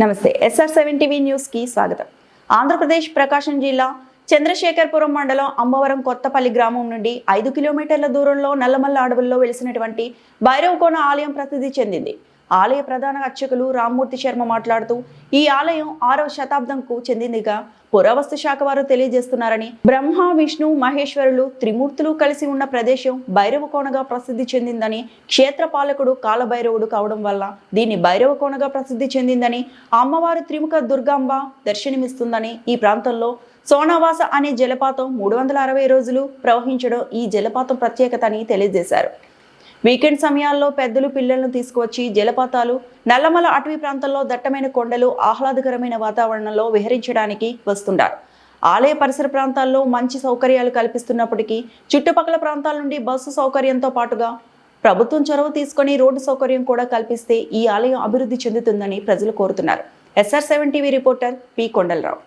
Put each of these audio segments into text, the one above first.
నమస్తే SR seven TV న్యూస్కి స్వాగతం. ఆంధ్రప్రదేశ్ ప్రకాశం జిల్లా చంద్రశేఖర్పురం మండలం అంబవరం కొత్తపల్లి గ్రామం నుండి ఐదు కిలోమీటర్ల దూరంలో నల్లమల్ల అడవుల్లో వెలిసినటువంటి భైరవకోన ఆలయం ప్రసిద్ధి చెందింది. ఆలయ ప్రధాన అర్చకులు రామ్మూర్తి శర్మ మాట్లాడుతూ ఈ ఆలయం ఆరవ శతాబ్దంకు చెందిందిగా పురావస్తు శాఖ వారు తెలియజేస్తున్నారని బ్రహ్మ విష్ణు మహేశ్వరులు త్రిమూర్తులు కలిసి ఉన్న ప్రదేశం భైరవకోనగా ప్రసిద్ధి చెందిందని క్షేత్ర పాలకుడు కాలభైరవుడు కావడం వల్ల దీన్ని భైరవకోనగా ప్రసిద్ధి చెందిందని అమ్మవారు త్రిముఖ దుర్గాంబ దర్శనమిస్తుందని ఈ ప్రాంతంలో సోనావాస అనే జలపాతం మూడు వందల అరవై రోజులు ప్రవహించడం ఈ జలపాతం ప్రత్యేకత అని తెలియజేశారు. వీకెండ్ సమయాల్లో పెద్దలు పిల్లలను తీసుకువచ్చి జలపాతాలు నల్లమల అటవీ ప్రాంతంలో దట్టమైన కొండలు ఆహ్లాదకరమైన వాతావరణంలో విహరించడానికి వస్తుంటారు. ఆలయ పరిసర ప్రాంతాల్లో మంచి సౌకర్యాలు కల్పిస్తున్నప్పటికీ చుట్టుపక్కల ప్రాంతాల నుండి బస్సు సౌకర్యంతో పాటుగా ప్రభుత్వం చొరవ తీసుకొని రోడ్డు సౌకర్యం కూడా కల్పిస్తే ఈ ఆలయం అభివృద్ధి చెందుతుందని ప్రజలు కోరుతున్నారు. SR seven TV reporter P. Kondalarao.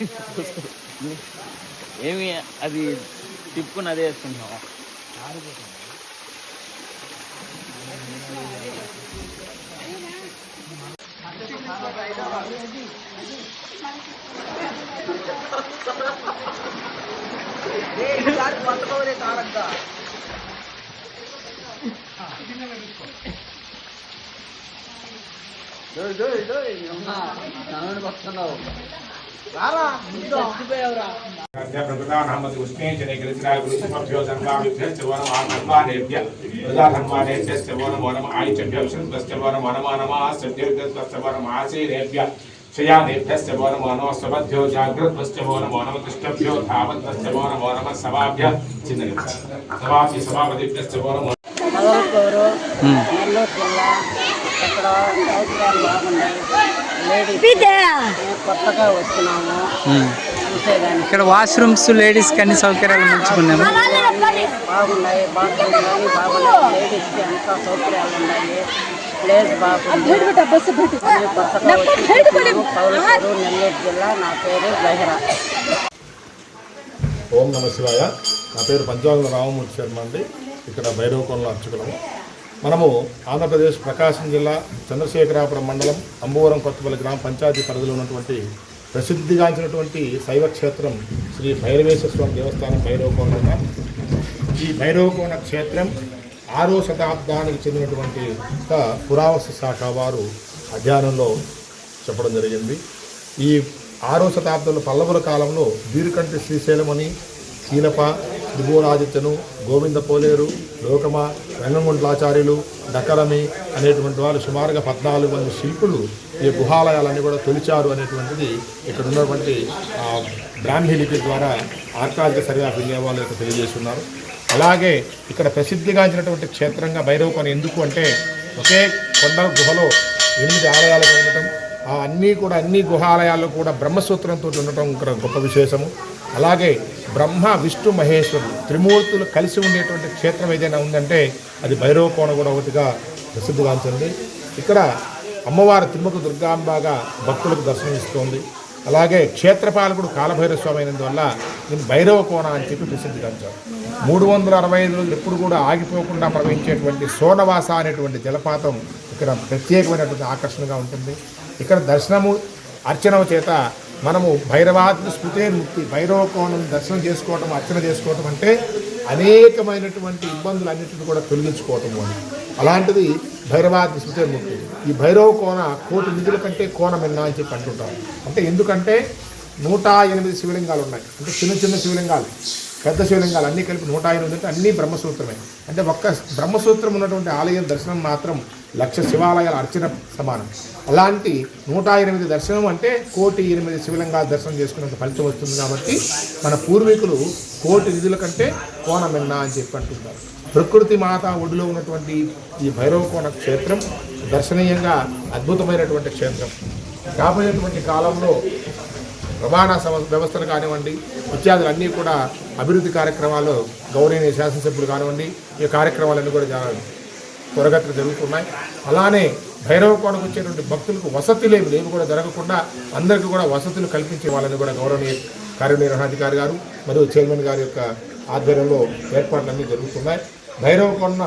ఏమి అది తిప్పుకుని అదే వేసుకుంటున్నావా? వరం ఆయుష్భ్యశ్చ వరం వనమానమాశ్చ వరం ఆశీరేభ్య శయానేభ్యశ్చ వరం మనోస్వభ్యో జాగ్రత్వశ్చ వరం వనమతిష్టభ్యో ధావత్వశ్చ వరం వనమ సభాభ్య. చిన్న సభాభ్య సభాపతిభ్యశ్చ వరం నెల్లూరు జిల్లా ఇక్కడ సౌకర్యాలు బాగున్నాయి కొత్తగా ఇక్కడ వాష్రూమ్స్ లేడీస్కి అన్ని సౌకర్యాలు మంచుకున్నాము బాగున్నాయి బాగున్నాయి లేడీస్కి అంతా సౌకర్యాలు ఉన్నాయి. ప్లేస్ బాగుంది. కొత్తగా నెల్లూరు జిల్లా నా పేరు ఓం నమ శివాయ. నా పేరు పంచాంగ రామమూర్తి శర్మ అండి. ఇక్కడ భైరవకొండల అర్చకులము. మనము ఆంధ్రప్రదేశ్ ప్రకాశం జిల్లా చంద్రశేఖరాపురం మండలం అంబువరం కొత్తపల్లి గ్రామ పంచాయతీ పరిధిలో ఉన్నటువంటి ప్రసిద్ధిగాంచినటువంటి శైవ క్షేత్రం శ్రీ భైరవేశ్వర స్వామి దేవస్థానం భైరవకోన ఈ భైరవకోన క్షేత్రం ఆరో శతాబ్దానికి చెందినటువంటి ఒక పురావస్తు శాఖ వారు అధ్యయనంలో చెప్పడం జరిగింది. ఈ ఆరో శతాబ్దంలో పల్లవుల కాలంలో వీరుకంటి శ్రీశైలం అని కీలప త్రిభువనాదిత్యను గోవింద పోలేరు లోకమ రంగంగుంట్లాచార్యులు డకరమి అనేటువంటి వారు సుమారుగా పద్నాలుగు మంది శిల్పులు ఈ గుహాలయాలన్నీ కూడా తొలిచారు అనేటువంటిది ఇక్కడ ఉన్నటువంటి బ్రాహ్మీ లిపి ద్వారా ఆర్కాలిక ఆఫ్ ఇండియా వాళ్ళు తెలియజేస్తున్నారు. అలాగే ఇక్కడ ప్రసిద్ధిగాంచినటువంటి క్షేత్రంగా భైరవకొని ఎందుకు అంటే ఒకే కొండ గుహలో ఎనిమిది ఆలయాలుగా ఉండటం ఆ అన్నీ కూడా అన్ని గుహాలయాల్లో కూడా బ్రహ్మసూత్రంతో ఉండటం ఇక్కడ గొప్ప విశేషము. అలాగే బ్రహ్మ విష్ణు మహేశ్వరుడు త్రిమూర్తులు కలిసి ఉండేటువంటి క్షేత్రం ఏదైనా ఉందంటే అది భైరవ కోణ కూడా ఒకటిగా ప్రసిద్ధిగాంచింది ఇక్కడ అమ్మవారి తిరుమల దుర్గాంబాగా భక్తులకు దర్శనమిస్తోంది. అలాగే క్షేత్రపాలకుడు కాలభైరవ స్వామి అయినందువల్ల దీన్ని భైరవ కోణ అని చెప్పి ప్రసిద్ధిగాంచారు మూడు వందల అరవై ఐదు రోజులు ఎప్పుడు కూడా ఆగిపోకుండా ప్రవహించేటువంటి సోనవాస అనేటువంటి జలపాతం ఇక్కడ ప్రత్యేకమైనటువంటి ఆకర్షణగా ఉంటుంది. ఇక్కడ దర్శనము అర్చన చేత మనము భైరవాత్మ స్మృతే ముక్తి భైరవ కోణం దర్శనం చేసుకోవటం అర్చన చేసుకోవటం అంటే అనేకమైనటువంటి ఇబ్బందులు అన్నింటిని కూడా తొలగించుకోవటం అని. అలాంటిది భైరవాత్మ స్మృతే ముక్తి ఈ భైరవ కోణ కోటి నిధుల కంటే కోణం ఎన్నా అని చెప్పి అంటుంటాం అంటే ఎందుకంటే నూట ఎనిమిది శివలింగాలు ఉన్నాయి అంటే చిన్న చిన్న శివలింగాలు. పెద్ద శివలింగాలు అన్నీ కలిపి నూట ఎనిమిది అంటే అన్నీ బ్రహ్మసూత్రమే. అంటే ఒక్క బ్రహ్మసూత్రం ఉన్నటువంటి ఆలయం దర్శనం మాత్రం లక్ష శివాలయాల అర్చన సమానం. అలాంటి నూట ఎనిమిది దర్శనం అంటే కోటి ఎనిమిది శివలింగాలు దర్శనం చేసుకున్నంత ఫలితం వస్తుంది కాబట్టి మన పూర్వీకులు కోటి నిధుల కంటే కోణమెన్నా అని చెప్పి అంటుంటారు ప్రకృతి మాత ఒడిలో ఉన్నటువంటి ఈ భైరవకోణ క్షేత్రం దర్శనీయంగా అద్భుతమైనటువంటి క్షేత్రం. రాబోయేటువంటి కాలంలో రవాణా సమ వ్యవస్థలు కానివ్వండి ఇత్యాదులు అన్నీ కూడా అభివృద్ధి కార్యక్రమాలు గౌరవనీయ శాసనసభ్యులు కానివ్వండి ఈ కార్యక్రమాలన్నీ కూడా చాలా త్వరగతిలో జరుగుతున్నాయి. అలానే భైరవకోణకు వచ్చేటువంటి భక్తులకు వసతులు ఏమి లేవు కూడా జరగకుండా అందరికీ కూడా వసతులు కల్పించే వాళ్ళని కూడా గౌరవనీయ కార్యనిర్వహణాధికారి గారు మరియు చైర్మన్ గారి యొక్క ఆధ్వర్యంలో ఏర్పాట్లన్నీ జరుగుతున్నాయి. భైరవకొండ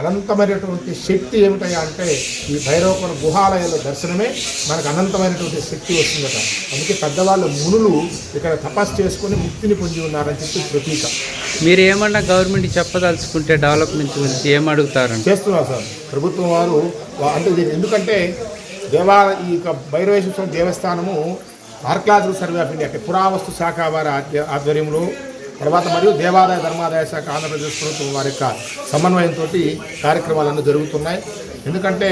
అనంతమైనటువంటి శక్తి ఏమిటయ్యా అంటే ఈ భైరవకొండ గుహాలయంలో దర్శనమే మనకు అనంతమైనటువంటి శక్తి వస్తుందట. అందుకే పెద్దవాళ్ళు మునులు ఇక్కడ తపస్సు చేసుకుని ముక్తిని పొంది ఉన్నారని చెప్పి ప్రతీక. మీరు ఏమన్నా గవర్నమెంట్ చెప్పదలుచుకుంటే డెవలప్మెంట్ గురించి ఏం అడుగుతారండి చేస్తున్నారు సార్. ప్రభుత్వం వారు అంటే ఎందుకంటే దేవా ఈ యొక్క భైరవేశ్వర స్వామి దేవస్థానము ఆర్కియాలజికల్ సర్వే ఆఫ్ ఇండియా అంటే పురావస్తు శాఖ వారి ఆధ్వర్యంలో తర్వాత మరియు దేవాదాయ ధర్మాదాయ శాఖ ఆంధ్రప్రదేశ్ ప్రభుత్వం వారి యొక్క సమన్వయంతో కార్యక్రమాలన్నీ జరుగుతున్నాయి. ఎందుకంటే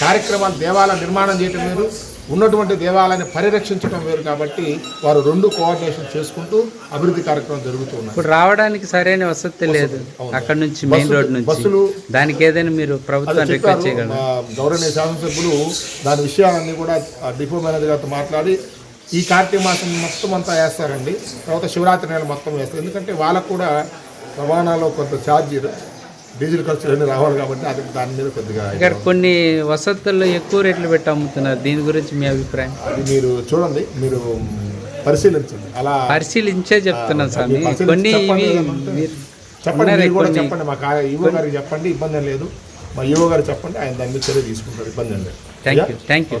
కార్యక్రమాలు దేవాలయ నిర్మాణం చేయటం వేరు ఉన్నటువంటి దేవాలయాన్ని పరిరక్షించడం వేరు కాబట్టి వారు రెండు కోఆర్డినేషన్ చేసుకుంటూ అభివృద్ధి కార్యక్రమం జరుగుతూ ఉన్నాయి. ఇప్పుడు రావడానికి సరైన వసతి లేదు. అక్కడ నుంచి మెయిన్ రోడ్ నుంచి. బస్సులు- దానికి ఏదైనా మీరు అది ప్రభుత్వాన్ని రిక్వెస్ట్ చేయగలరు? గౌరవనీయ శాసనసభ్యులు దాని విషయాలన్నీ కూడా డిపో మేనేజర్ గారితో మాట్లాడి ఈ కార్తీక మాసం మొత్తం అంతా వేస్తారండి. తర్వాత శివరాత్రి నెల మొత్తం వేస్తారు. ఎందుకంటే వాళ్ళకు కూడా రవాణాలో కొంత ఛార్జీ డీజిల్ ఖర్చులు అన్నీ రావాలి కాబట్టి అది దాని మీద కొద్దిగా ఇక్కడ కొన్ని వసతుల్లో ఎక్కువ రేట్లు పెట్టి అమ్ముతున్నారు. దీని గురించి మీ అభిప్రాయం? అది మీరు చూడండి. మీరు పరిశీలించండి. అలా పరిశీలించే చెప్తున్నాను స్వామి. పరిశీలించి కొన్ని చెప్పండి. కూడా. చెప్పండి. మా కా- ఈవో గారికి చెప్పండి. ఇబ్బంది లేదు. మా ఈవో గారికి చెప్పండి. ఆయన దాని మీద చర్య తీసుకుంటారు. ఇబ్బంది లేదు. Thank you? Thank you thank you